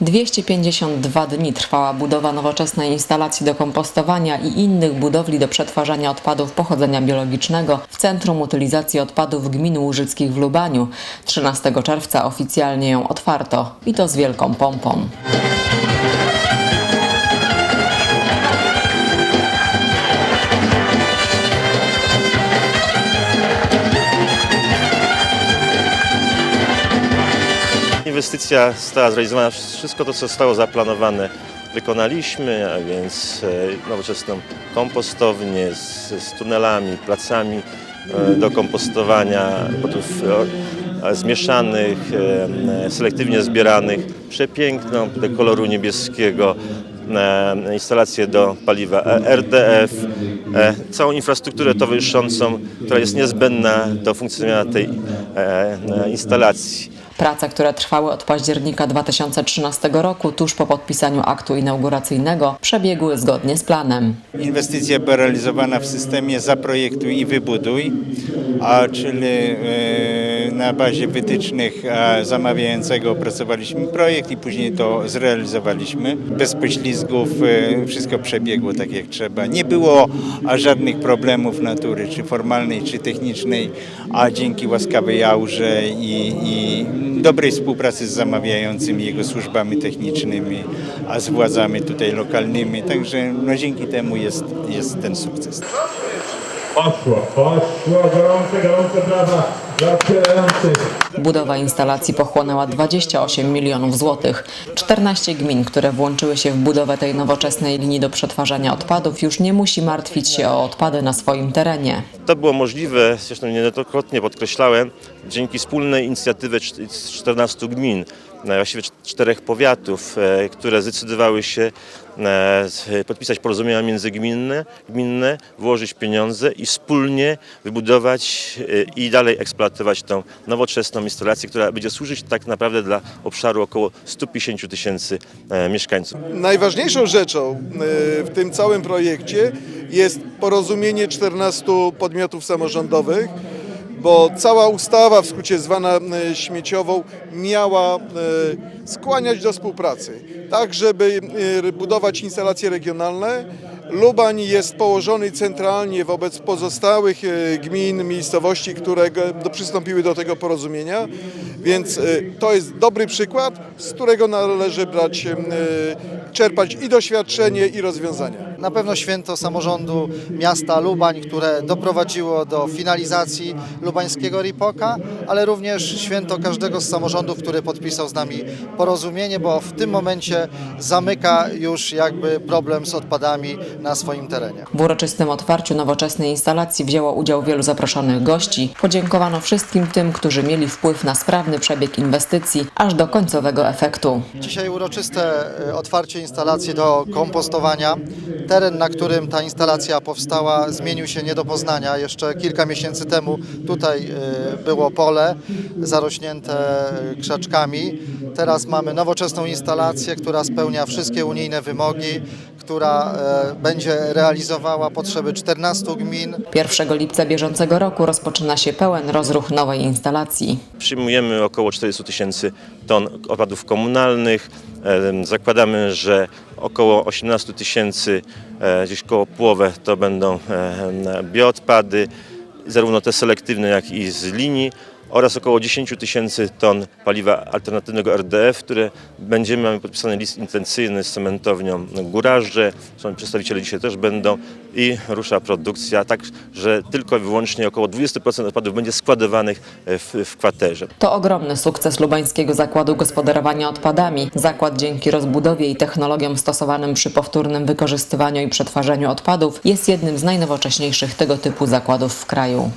252 dni trwała budowa nowoczesnej instalacji do kompostowania i innych budowli do przetwarzania odpadów pochodzenia biologicznego w Centrum Utylizacji Odpadów Gmin Łużyckich w Lubaniu. 13 czerwca oficjalnie ją otwarto i to z wielką pompą. Inwestycja została zrealizowana, wszystko to, co zostało zaplanowane, wykonaliśmy, a więc e, nowoczesną kompostownię z, z tunelami, placami e, do kompostowania odpadów e, zmieszanych, selektywnie zbieranych, przepiękną do koloru niebieskiego instalację do paliwa RDF, całą infrastrukturę towarzyszącą, która jest niezbędna do funkcjonowania tej instalacji. Prace, które trwały od października 2013 roku, tuż po podpisaniu aktu inauguracyjnego, przebiegły zgodnie z planem. Inwestycja była realizowana w systemie zaprojektuj i wybuduj, a czyli e, na bazie wytycznych zamawiającego opracowaliśmy projekt i później to zrealizowaliśmy. Bez poślizgów e, wszystko przebiegło tak jak trzeba. Nie było żadnych problemów natury, czy formalnej, czy technicznej, a dzięki łaskawej aurze i, i dobrej współpracy z zamawiającym i jego służbami technicznymi, a z władzami tutaj lokalnymi. Także no, dzięki temu jest, jest ten sukces. Poszło, poszło, gorące, gorące brawa dla otwierających. Budowa instalacji pochłonęła 28 milionów złotych. 14 gmin, które włączyły się w budowę tej nowoczesnej linii do przetwarzania odpadów, już nie musi martwić się o odpady na swoim terenie. To było możliwe, zresztą niejednokrotnie podkreślałem, dzięki wspólnej inicjatywie cz- z 14 gmin, właściwie cz- czterech powiatów, e, które zdecydowały się e, podpisać porozumienia międzygminne, gminne, włożyć pieniądze i wspólnie wybudować e, i dalej eksploatować tą nowoczesną instalację, która będzie służyć tak naprawdę dla obszaru około 150 tysięcy e, mieszkańców. Najważniejszą rzeczą e, w tym całym projekcie jest porozumienie 14 podmiotów samorządowych, bo cała ustawa, w skrócie zwana e, śmieciową, miała skłaniać do współpracy, tak żeby budować instalacje regionalne. Lubań jest położony centralnie wobec pozostałych e, gmin, miejscowości, które przystąpiły do tego porozumienia, więc e, to jest dobry przykład, z którego należy brać, e, czerpać i doświadczenie, i rozwiązania. Na pewno święto samorządu miasta Lubań, które doprowadziło do finalizacji lubańskiego RIPOK-a, ale również święto każdego z samorządów, który podpisał z nami porozumienie, bo w tym momencie zamyka już jakby problem z odpadami na swoim terenie. W uroczystym otwarciu nowoczesnej instalacji wzięło udział wielu zaproszonych gości. Podziękowano wszystkim tym, którzy mieli wpływ na sprawny przebieg inwestycji, aż do końcowego efektu. Dzisiaj uroczyste e, otwarcie instalacji do kompostowania. Teren, na którym ta instalacja powstała, zmienił się nie do poznania. Jeszcze kilka miesięcy temu tutaj e, było pole zarośnięte e, krzaczkami. Teraz mamy nowoczesną instalację, która spełnia wszystkie unijne wymogi, która e, będzie realizowała potrzeby 14 gmin. 1 lipca bieżącego roku rozpoczyna się pełen rozruch nowej instalacji. Przyjmujemy około 40 tysięcy ton odpadów komunalnych. Em, Zakładamy, że około 18 tysięcy, e, gdzieś koło połowę to będą e, bioodpady, zarówno te selektywne, jak i z linii oraz około 10 tysięcy ton paliwa alternatywnego RDF, które będziemy, mamy podpisany list intencyjny z cementownią Guraże, są przedstawiciele dzisiaj też będą i rusza produkcja, tak, że tylko i wyłącznie około 20% odpadów będzie składowanych w, w kwaterze. To ogromny sukces Lubańskiego Zakładu Gospodarowania Odpadami. Zakład dzięki rozbudowie i technologiom stosowanym przy powtórnym wykorzystywaniu i przetwarzaniu odpadów jest jednym z najnowocześniejszych tego typu zakładów w kraju.